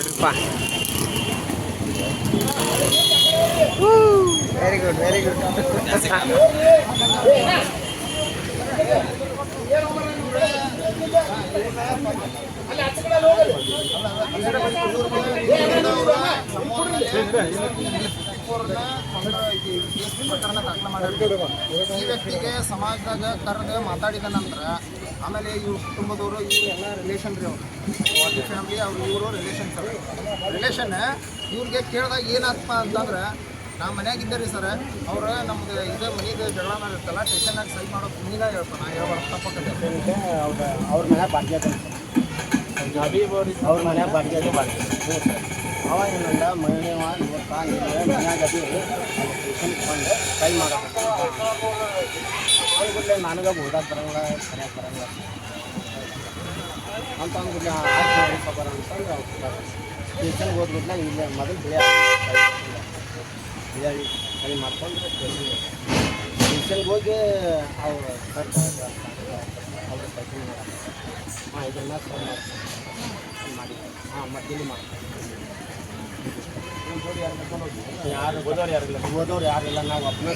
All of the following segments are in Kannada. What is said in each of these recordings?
எடுப்பான் வெரி குட் வெரி குட் அಲ್ಲ ಗುಡ್ ಈ ವ್ಯಕ್ತಿಗೆ ಸಮಾಜದಾಗ ಕರೆದು ಮಾತಾಡಿದ ನಂತರ ಆಮೇಲೆ ಇವ್ರ ಕುಟುಂಬದವರು ಇವ್ರು ಎಲ್ಲ ರಿಲೇಷನ್ ರೀ ಅವರು. ವಾಟಿ ಫ್ಯಾಮಿಲಿ ಅವ್ರು ಇವರು ರಿಲೇಷನ್ ಸರ್ ರಿಲೇಷನ್ ಇವ್ರಿಗೆ ಕೇಳಿದಾಗ ಏನಪ್ಪ ಅಂತಂದ್ರೆ ನಾ ಮನೆಯಾಗಿದ್ದೆ ರೀ ಸರ್ ಅವ್ರು ನಮ್ದು ಇದು ಮನೆಗೆ ಜಗಳ ಮಾಡಿರ್ತಲ್ಲ ಸ್ಟೇಷನ್ನಾಗ ಸೈ ಮಾಡೋ ನೀನ ಹೇಳ್ತಾನೆ ನಾ ಹೇಳ್ಬಾರ್ದು ತಪ್ಪಕ್ಕೆ ಅವ್ರ ಮನೆ ಅದ. ಅವ್ರ ಮನೆ ಬಾಕಿ ಅದ ಬಾಡಿಗೆ ಅವ ಏನಂದ ಮಹಿಳೆವ ಇವತ್ತ ಮನ್ಯಾಗ ಅದಿ ಸ್ಟೇಷನ್ ಬಂದು ಕೈ ಮಾಡೋದು ಅವ್ರ ಬಿಡ್ಲೆ ನನಗೆ ಓದಾಕ ಬರಂಗಿಲ್ಲ ಸರಿಯಾಗಿ ಬರಂಗಿಲ್ಲ ಅಂತ ಅಂದ್ಬಿಟ್ಟು ಆಯ್ತು ನೋಡಿ ಖಬರ ಅಂತಂದು ಸ್ಟೇಷನ್ಗೆ ಹೋದ್ಬಿಟ್ಲೆ ಇಲ್ಲೇ ಮೊದಲು ಬಿಳಿ ಬಿಳಿ ಕೈ ಮಾಡ್ಕೊಂಡು ಸ್ಟೇಷನ್ಗೆ ಹೋಗಿ ಅವ್ರು ಅವ್ರ ಸೈಕಲ್ ಹಾಂ, ಇದನ್ನ ಸರ್ ಮಾಡಿ. ಹಾಂ ಮತ್ತೆ ಇಲ್ಲಿ ಮಾಡಿ ಯಾರು ಓದೋರು ಯಾರಿಲ್ಲ ಓದೋರು ಯಾರಿಲ್ಲ ನಾವು ಒಬ್ಬನೇ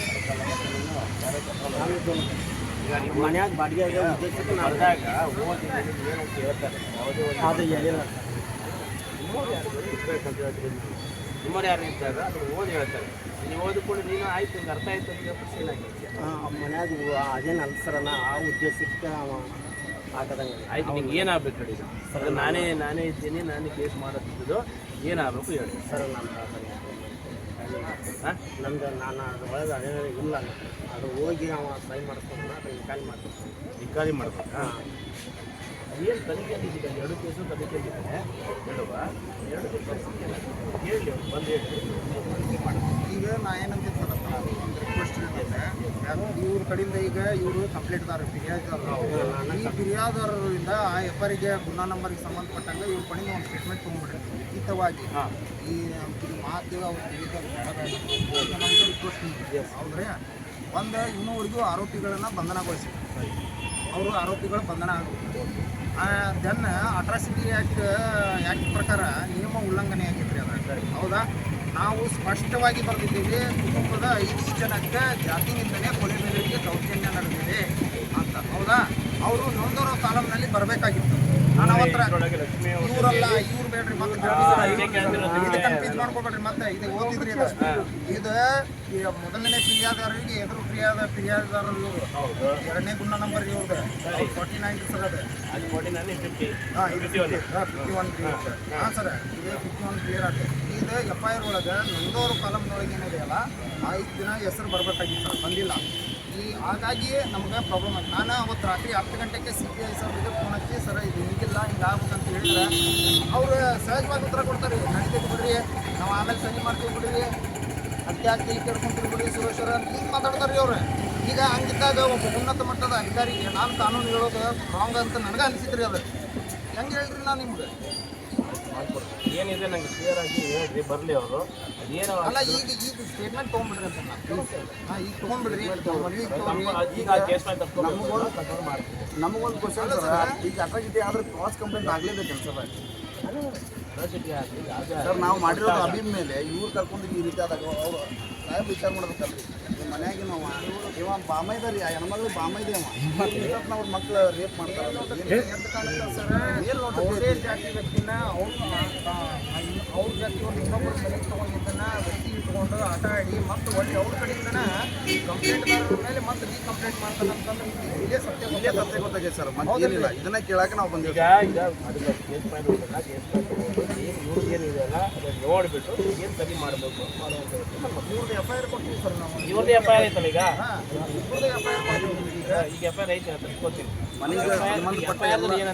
ಮನ್ಯಾಗ ಬಾಡಿಗೆ ಉದ್ದೇಶಕ್ಕೆ ಹೇಳ್ತಾರೆ. ಅದು ಹೇಳಿಲ್ಲ. ನಿಮ್ಮವ್ರು ಯಾರು? ಇದ್ದಾಗ ಅದು ಓದಿ ಹೇಳ್ತಾರೆ. ನೀವು ಓದಿಕೊಂಡು ನೀನು ಆಯ್ತು ನಿಂಗೆ ಅರ್ಥ ಆಯ್ತು ಅಂತ ಖುಷಿ ಮನ್ಯಾಗ ಅದೇನು ಅಲ್ಸರನ ಆ ಉದ್ದೇಶಕ್ಕೆ ಹಾಕದಂಗೆ. ಆಯ್ತು ನಿಮ್ಗೆ ಏನಾಗಬೇಕು ನಾನೇ ನಾನೇ ಇದ್ದೀನಿ ನಾನೇ ಕೇಸ್ ಮಾಡೋದಿದ್ದು ಏನಾಗಬೇಕು ಹೇಳಿ. ಸರ್ ನಾನು ಹಾಂ? ನಮ್ದು ನಾನು ಅದೇ ಇಲ್ಲ. ಅದು ಹೋಗಿ ಅವ ಸೈ ಮಾಡಿಸ್ಕೊಂಡು ಅದನ್ನು ಖಾಲಿ ಮಾಡ್ತೀನಿ ಮಾಡ್ಬೇಕಾ ಏನು ಎರಡು ಕೇಸು ತನಿಖೆ ಇದೆ ಹೇಳುವ. ಎರಡು ಕೇಸು ಹೇಳಿ ಬಂದು ಹೇಳಿ. ಈಗ ನಾ ಏನಂತ ಕಡೆಯಿಂದ ಈಗ ಇವರು ಕಂಪ್ಲೇಂಟ್ದಾರ ಫಿರ್ಯಾದಾರರು ಈ ಫಿರ್ಯಾದಾರರಿಂದ ಆ ಎಫ್ ಗುನ್ನಾ ನಂಬರ್ಗೆ ಸಂಬಂಧಪಟ್ಟಂಗೆ ಇವ್ರ ಕಡೆಯಿಂದ ಒಂದು ಸ್ಟೇಟ್ಮೆಂಟ್ ತೊಗೊಂಡ್ಬಿಡ್ರಿ ಹಿತವಾಗಿ ಈ ಮಾತು ಅವ್ರ ಹೌದ್ರಿ? ಒಂದು ಇನ್ನೂವರೆಗೂ ಆರೋಪಿಗಳನ್ನು ಬಂಧನಗೊಳಿಸಿ ಅವರು ಆರೋಪಿಗಳು ಬಂಧನ ಆಗಬೇಕು ದೆನ್ ಅಟ್ರಾಸಿಟಿ ಆ್ಯಕ್ಟ್ ಆ್ಯಕ್ಟ್ ಪ್ರಕಾರ ನಿಯಮ ಉಲ್ಲಂಘನೆ ಆಗೈತ್ರಿ ಅದ್ರ ಹೌದಾ? ನಾವು ಸ್ಪಷ್ಟವಾಗಿ ಬರೆದಿದ್ದೀವಿ ಕುಟುಂಬದ ಐದು ಜನಕ್ಕೆ ಜಾತಿ ನಿಂದನೆ ಕೊಲೆ ಮೇಲೆ ದೌರ್ಜನ್ಯ ನಡೆದಿದೆ ಅಂತ. ಹೌದಾ? ಅವರು ನೊಂದೂರು ಕಾಲಂನಲ್ಲಿ ಬರಬೇಕಾಗಿತ್ತು. ನಾನು ಅವತ್ರ ಇವರಲ್ಲ ಇವ್ರು ಬೇಡ್ರಿ ಮತ್ತೆ ಕನ್ಫ್ಯೂಸ್ ಮಾಡ್ಕೋಬೇಡ್ರಿ ಮತ್ತೆ ಇದು ಓದಿದ್ರಿ ಇದು ಮೊದಲನೇ ಫಿರ್ಯಾದಾರರಿಗೆ ಎದುರು ಫಿರ್ಯಾದ ಫಿರ್ಯಾದಾರರು ಎರಡನೇ ಗುಣ ನಂಬರ್ ಇವ್ರದ್ದು ಫಾರ್ಟಿ ನೈನ್ ಸರ್ ಅದು ಹಾಂ ಇದು ಫಿಫ್ಟಿ ಒನ್. ಕ್ಲಿಯರ್ ಹಾಂ. ಸರ್. ಇದು ಫಿಫ್ಟಿ ಒನ್ ಕ್ಲಿಯರ್ ಆಗುತ್ತೆ ಇದು ಎಫ್ ಐ ಆರ್ ಒಳಗೆ ನೊಂದೋರು ಕಾಲಮ್ನೊಳಗೆ ಏನಿದೆಯಲ್ಲ ಐದು ದಿನ ಹೆಸರು ಬರಬೇಕಾಗಿತ್ತು ಸರ್, ಬಂದಿಲ್ಲ. ಈ ಹಾಗಾಗಿ ನಮಗೆ ಪ್ರಾಬ್ಲಮ್ ಆಯ್ತು. ನಾನು ಅವತ್ತು ರಾತ್ರಿ ಹತ್ತು ಗಂಟೆಗೆ ಸಿ ಪಿ ಐ ಸರ್ಗೆ ಫೋನ್ ಹಚ್ಚಿ, ಸರ್, ಇದು ಹಿಂಗಿಲ್ಲ, ಹಿಂಗೆ ಆಗ್ಬೇಕಂತ ಹೇಳಿದ್ರೆ ಅವರು ಸಹಜವಾಗಿ ಉತ್ತರ ಕೊಡ್ತಾರೆ. ನಡೀತೈತೆ ಬಿಡ್ರಿ, ನಾವು ಆಮೇಲೆ ಸರಿ ಮಾಡ್ತೀವಿ ಬಿಡ್ರಿ. ಅತ್ತೆ ಆಗ್ತಿ ಕೇಳ್ಕೊಂತೀವಿ ಬಿಡ್ರಿ ಸುರೇಶ್ವರ ಹಿಂಗೆ ಮಾತಾಡ್ತಾರೆ ಅವ್ರು ಈಗ ಹಂಗಿದ್ದಾಗ ಒಬ್ಬ ಉನ್ನತ ಮಟ್ಟದ ಅಧಿಕಾರಿಗೆ ನಾನು ಕಾನೂನು ಹೇಳೋದು ರಾಂಗ್ ಅಂತ ನನಗೆ ಅನಿಸಿದ್ರಿ ಅದು ಹೆಂಗೆ ಹೇಳ್ರಿ ನಾನು ನಿಮ್ಗೆ? ಏನಿದೆ ನಂಗೆ ಕ್ಲಿಯರ್ ಆಗಿ ಹೇಳ್ರಿ ಬರಲಿ ಅವರು. ಏನು ಅಲ್ಲ ಈಗ ಈಗ ಸ್ಟೇಟ್ಮೆಂಟ್ ತೊಗೊಂಡ್ಬಿಡ್ರಿ ಅಂತ ಹಾಂ ಈಗ ತೊಗೊಂಡ್ಬಿಡ್ರಿ. ಈಗ ಕೇಸ್ ಮೇಲೆ ಕಂಟ್ರೋಲ್ ಮಾಡ್ತೀವಿ ನಮಗೊಂದು ಕ್ವಶನ್ ಸರ್ ಈಗ ಅಟ್ರಾಸಿಟಿ ಆದ್ರೆ ಕ್ರಾಸ್ ಕಂಪ್ಲೇಂಟ್ ಆಗಲೇಬೇಕು ಕೆಲಸ ಅಟ್ರಾಸಿಟಿ ಆಗಲಿ ಅದೇ ಸರ್ ನಾವು ಮಾಡಿರೋ ಅಭಿಮ್ ಮೇಲೆ ಇವ್ರು ಕರ್ಕೊಂಡು ಈ ರೀತಿ ಆದಾಗ ಅವರು ಸಾಹೇಬ್ ವಿಚಾರ ಮಾಡ್ಬೇಕಲ್ರಿ ಮನ್ಯಾಗಿನ ಇವ ಬಾಮೈದ ರೀ ಆ ಹೆಣ್ಮಗಳು ಬಾಮೈದೆ ಅವ. ಅವ್ರ ಮಕ್ಳು ರೇಪ್ ಮಾಡ್ತಾರೆ ಅವರೇ. ಜಾತಿ ವ್ಯಕ್ತಿನ ಅವ್ರು ಅವ್ರ ಜಾತಿಯವ್ರು ಇನ್ನೊಬ್ಬರು ಮನೆಗೆ ಇಟ್ಕೊಂಡು ಆಟ ಆಡಿ ಮತ್ತೆ ಒಳ್ಳೆ ಅವ್ರ ಕಡೆಯಿಂದನ ಕಂಪ್ಲೇಂಟ್ದಾರರ ಮೇಲೆ ಮತ್ತೆ ರೀ ಕಂಪ್ಲೇಂಟ್ ಮಾಡ್ತಾನೆ ಅಂತಂದ್ರೆ ಇದೇ ಸತ್ಯ ಇಲ್ಲೇ ತಪ್ಪೆ ಗೊತ್ತಾಗೈತೆ ಸರ್ ಮತ್ತೇನಿಲ್ಲ ಇದನ್ನ ಕೇಳಕ್ಕೆ ನಾವು ಬಂದಿವಿ ಈಗ ಈಗ ಅದಕ್ಕೆ ಕೇಸ್ ಪಾಯಿಂಟ್ ಕೇಸ್ ಪಾಯಿಂಟ್ ತಗೊಂಡು ಏನು ಇವ್ರದ್ದು ಅದನ್ನ ಅದನ್ನು ನೋಡಿಬಿಟ್ಟು ಏನು ಸರಿ ಮಾಡಬೇಕು ಇವ್ರದ್ದು ಎಫ್ ಐ ಆರ್ ಕೊಡ್ತೀವಿ ಸರ್ ನಾವು. ಇವ್ರದ್ದು ಎಫ್ ಐ ಆರ್ ಐತಲ್ಲ ಈಗ? ಇವ್ರದ್ದು ಎಫ್ ಐ ಆರ್ ಕೊಡ್ತೀವಿ ಈಗ ಈಗ ಎಫ್ ಐ ಆರ್ ಐತೆ ಅಂತ ಗೊತ್ತಿಲ್ಲ. ಮನೆಗೆ ಸಂಬಂಧಪಟ್ಟ ಎಲ್ಲ ಏನಂತ